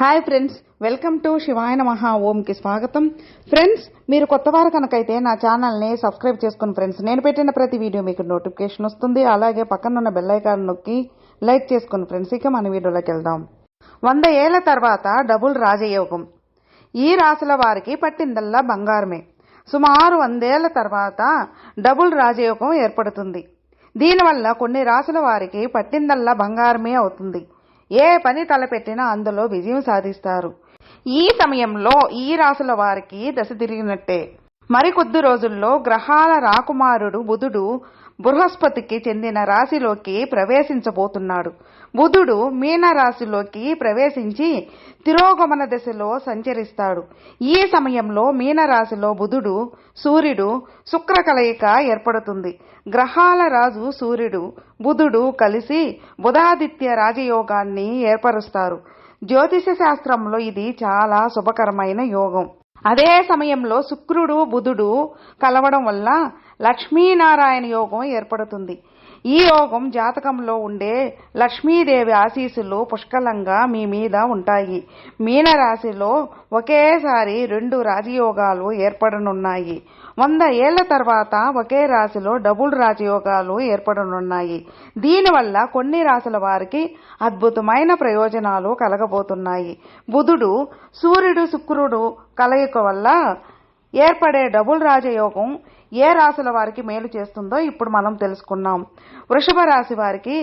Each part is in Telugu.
Hi friends welcome to Shivayana మహా ఓంకి స్వాగతం ఫ్రెండ్స్ మీరు కొత్త వారు కనుకైతే నా ఛానల్ని సబ్స్క్రైబ్ చేసుకుని ఫ్రెండ్స్ నేను పెట్టిన ప్రతి వీడియో మీకు నోటిఫికేషన్ వస్తుంది. అలాగే పక్కన ఉన్న నొక్కి లైక్ చేసుకుని ఫ్రెండ్స్ ఇక మన వీడియోలోకి వెళ్దాం. వంద ఏళ్ళ తర్వాత డబుల్ రాజయోగం. ఈ రాశుల వారికి పట్టిందల్లా బంగారమే. సుమారు వందేళ్ళ తర్వాత డబుల్ రాజయోగం ఏర్పడుతుంది. దీనివల్ల కొన్ని రాశుల వారికి పట్టిందల్లా బంగారమే అవుతుంది. ఏ పని తలపెట్టినా అందులో విజయం సాధిస్తారు. ఈ సమయంలో ఈ రాశుల వారికి దశ తిరిగినట్టే. మరికొద్ది రోజుల్లో గ్రహాల రాకుమారుడు బుధుడు బృహస్పతికి చెందిన రాశిలోకి ప్రవేశించబోతున్నాడు. బుధుడు మీనరాశిలోకి ప్రవేశించి తిరోగమన దశలో సంచరిస్తాడు. ఈ సమయంలో మీనరాశిలో బుధుడు సూర్యుడు శుక్ర కలయిక ఏర్పడుతుంది. గ్రహాల రాజు సూర్యుడు బుధుడు కలిసి బుధాదిత్య రాజయోగాన్ని ఏర్పరుస్తారు. జ్యోతిష శాస్త్రంలో ఇది చాలా శుభకరమైన యోగం. అదే సమయంలో శుక్రుడు బుధుడు కలవడం వల్ల లక్ష్మీనారాయణ యోగం ఏర్పడుతుంది. ఈ యోగం జాతకంలో ఉండే లక్ష్మీదేవి ఆశీస్సులు పుష్కలంగా మీ మీద ఉంటాయి. మీనరాశిలో ఒకేసారి రెండు రాజయోగాలు ఏర్పడనున్నాయి. వంద ఏళ్ళ తర్వాత ఒకే రాశిలో డబుల్ రాజయోగాలు ఏర్పడనున్నాయి. దీనివల్ల కొన్ని రాశుల వారికి అద్భుతమైన ప్రయోజనాలు కలగబోతున్నాయి. బుధుడు సూర్యుడు శుక్రుడు కలయిక వల్ల ఏర్పడే డబుల్ రాజయోగం ఏ రాశుల వారికి మేలు చేస్తుందో ఇప్పుడు మనం తెలుసుకున్నాం. వృషభ రాశి వారికి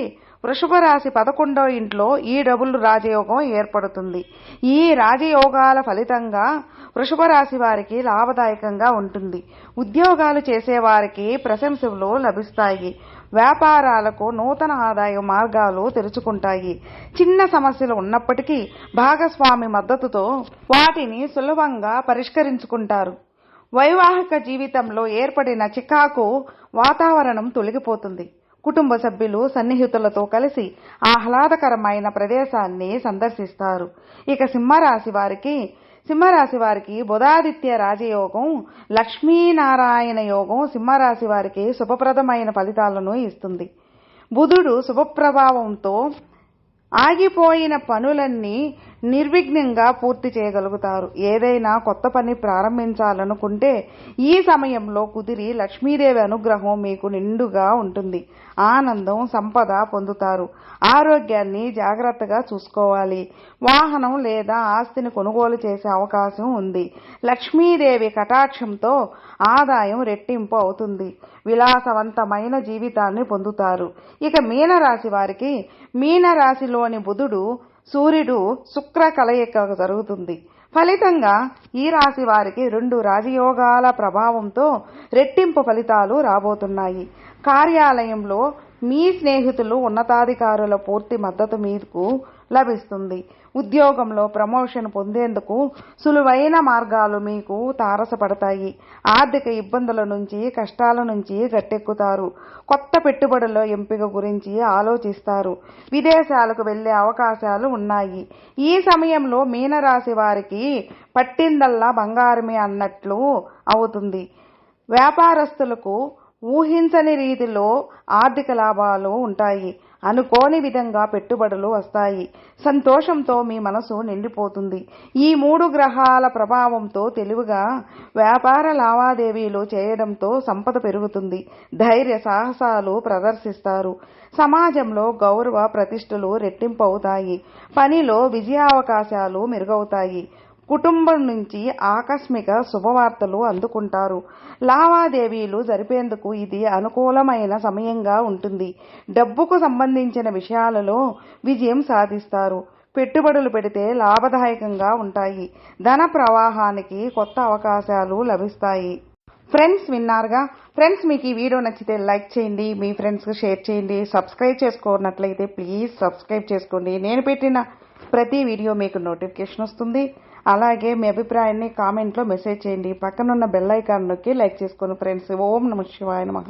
వృషభ రాశి పదకొండో ఇంట్లో ఈ డబుల్ రాజయోగం ఏర్పడుతుంది. ఈ రాజయోగాల ఫలితంగా వృషభ రాశి వారికి లాభదాయకంగా ఉంటుంది. ఉద్యోగాలు చేసేవారికి ప్రశంసలు లభిస్తాయి. వ్యాపారాలకు నూతన ఆదాయ మార్గాలు తెరుచుకుంటాయి. చిన్న సమస్యలు ఉన్నప్పటికీ భాగస్వామి మద్దతుతో వాటిని సులభంగా పరిష్కరించుకుంటారు. వైవాహిక జీవితంలో ఏర్పడిన చికాకు వాతావరణం తొలగిపోతుంది. కుటుంబ సభ్యులు సన్నిహితులతో కలిసి ఆహ్లాదకరమైన ప్రదేశాన్ని సందర్శిస్తారు. ఇక సింహరాశి వారికి సింహరాశి వారికి బుధాదిత్య రాజయోగం లక్ష్మీనారాయణ యోగం సింహరాశి వారికి శుభప్రదమైన ఫలితాలను ఇస్తుంది. బుధుడు శుభప్రభావంతో ఆగిపోయిన పనులన్నీ నిర్విఘ్నంగా పూర్తి చేయగలుగుతారు. ఏదైనా కొత్త పని ప్రారంభించాలనుకుంటే ఈ సమయంలో కుదిరి లక్ష్మీదేవి అనుగ్రహం మీకు నిండుగా ఉంటుంది. ఆనందం సంపద పొందుతారు. ఆరోగ్యాన్ని జాగ్రత్తగా చూసుకోవాలి. వాహనం లేదా ఆస్తిని కొనుగోలు చేసే అవకాశం ఉంది. లక్ష్మీదేవి కటాక్షంతో ఆదాయం రెట్టింపు అవుతుంది. విలాసవంతమైన జీవితాన్ని పొందుతారు. ఇక మీనరాశి వారికి మీనరాశిలోని బుధుడు సూర్యుడు శుక్ర కలయిక జరుగుతుంది. ఫలితంగా ఈ రాశి వారికి రెండు రాజయోగాల ప్రభావంతో రెట్టింపు ఫలితాలు రాబోతున్నాయి. కార్యాలయంలో మీ స్నేహితులు ఉన్నతాధికారుల పూర్తి మద్దతు మీకు లభిస్తుంది. ఉద్యోగంలో ప్రమోషన్ పొందేందుకు సులువైన మార్గాలు మీకు తారసపడతాయి. ఆర్థిక ఇబ్బందుల నుంచి కష్టాల నుంచి గట్టెక్కుతారు. కొత్త పెట్టుబడుల ఎంపిక గురించి ఆలోచిస్తారు. విదేశాలకు వెళ్ళే అవకాశాలు ఉన్నాయి. ఈ సమయంలో మీనరాశి వారికి పట్టిందల్లా బంగారమే అన్నట్లు అవుతుంది. వ్యాపారస్తులకు ఊహించని రీతిలో ఆర్థిక లాభాలు ఉంటాయి. అనుకోని విధంగా పెట్టుబడులు వస్తాయి. సంతోషంతో మీ మనసు నిండిపోతుంది. ఈ మూడు గ్రహాల ప్రభావంతో తెలివిగా వ్యాపార లావాదేవీలు చేయడంతో సంపద పెరుగుతుంది. ధైర్య సాహసాలు ప్రదర్శిస్తారు. సమాజంలో గౌరవ ప్రతిష్టలు రెట్టింపు అవుతాయి పనిలో విజయావకాశాలు మెరుగవుతాయి. కుటుంబం నుంచి ఆకస్మిక శుభవార్తలు అందుకుంటారు. లావాదేవీలు జరిపేందుకు ఇది అనుకూలమైన సమయంగా ఉంటుంది. డబ్బుకు సంబంధించిన విషయాలలో విజయం సాధిస్తారు. పెట్టుబడులు పెడితే లాభదాయకంగా ఉంటాయి. ధన ప్రవాహానికి కొత్త అవకాశాలు లభిస్తాయి. ఫ్రెండ్స్ విన్నారుగా? ఫ్రెండ్స్ మీకు ఈ వీడియో నచ్చితే లైక్ చేయండి మీ ఫ్రెండ్స్కి షేర్ చేయండి సబ్స్క్రైబ్ చేసుకోనట్లయితే ప్లీజ్ సబ్స్క్రైబ్ చేసుకోండి. నేను పెట్టిన ప్రతి వీడియో మీకు నోటిఫికేషన్ వస్తుంది. అలాగే మీ అభిప్రాయాన్ని కామెంట్లో మెసేజ్ చేయండి. పక్కనున్న బెల్ ఐకాన్ నొక్కి లైక్ చేసుకోండి ఫ్రెండ్స్ ఓం నమ శివాయ నమః.